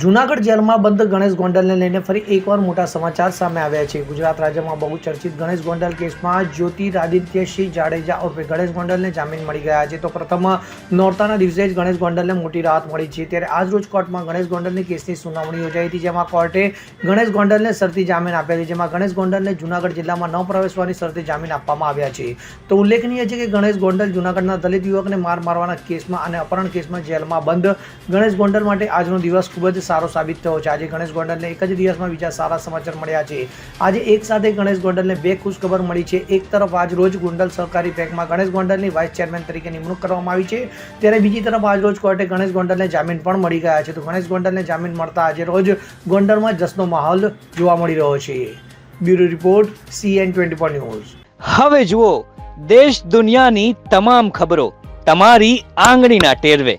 જૂનાગઢ જેલમાં બંધ ગણેશ ગોંડલને લઈને ફરી એકવાર મોટા સમાચાર સામે આવ્યા છે. ગુજરાત રાજ્યમાં બહુ ચર્ચિત ગણેશ ગોંડલ કેસમાં જ્યોતિરાદિત્યસિંહ જાડેજા ઉર્ફે ગણેશ ગોંડલને જામીન મળી ગયા છે. તો પ્રથમ નોરતાના દિવસે જ ગણેશ ગોંડલને મોટી રાહત મળી છે. ત્યારે આજ રોજ કોર્ટમાં ગણેશ ગોંડલની કેસની સુનાવણી યોજાઈ હતી, જેમાં કોર્ટે ગણેશ ગોંડલને શરતી જામીન આપ્યા છે, જેમાં ગણેશ ગોંડલને જૂનાગઢ જિલ્લામાં ન પ્રવેશવાની શરતી જામીન આપવામાં આવ્યા છે. તો ઉલ્લેખનીય છે કે ગણેશ ગોંડલ જૂનાગઢના દલિત યુવકને માર મારવાના કેસમાં અને અપહરણ કેસમાં જેલમાં બંધ. ગણેશ ગોંડલ માટે આજનો દિવસ ખૂબ જ સારો સાબિત થયો છે. આજે ગણેશ ગોંડલને એક જ દિવસમાં બીજા સારા સમાચાર મળ્યા છે. આજે એક સાથે ગણેશ ગોંડલને બે ખુશખબર મળી છે. એક તરફ આજ રોજ ગોંડલ સહકારી બેંકમાં ગણેશ ગોંડલની વાઇસ ચેરમેન તરીકે નિમણૂક કરવામાં આવી છે. ત્યારે બીજી તરફ આજ રોજ કોર્ટે ગણેશ ગોંડલને જામીન પણ મળી ગયા છે. તો ગણેશ ગોંડલને જામીન મળતા આજે રોજ ગોંડલમાં જશનો માહોલ જોવા મળી રહ્યો છે. Bureau report CN twenty news. હવે જુઓ, દેશ દુનિયાની તમામ ખબરો તમારી આંગળીના ટેરવે.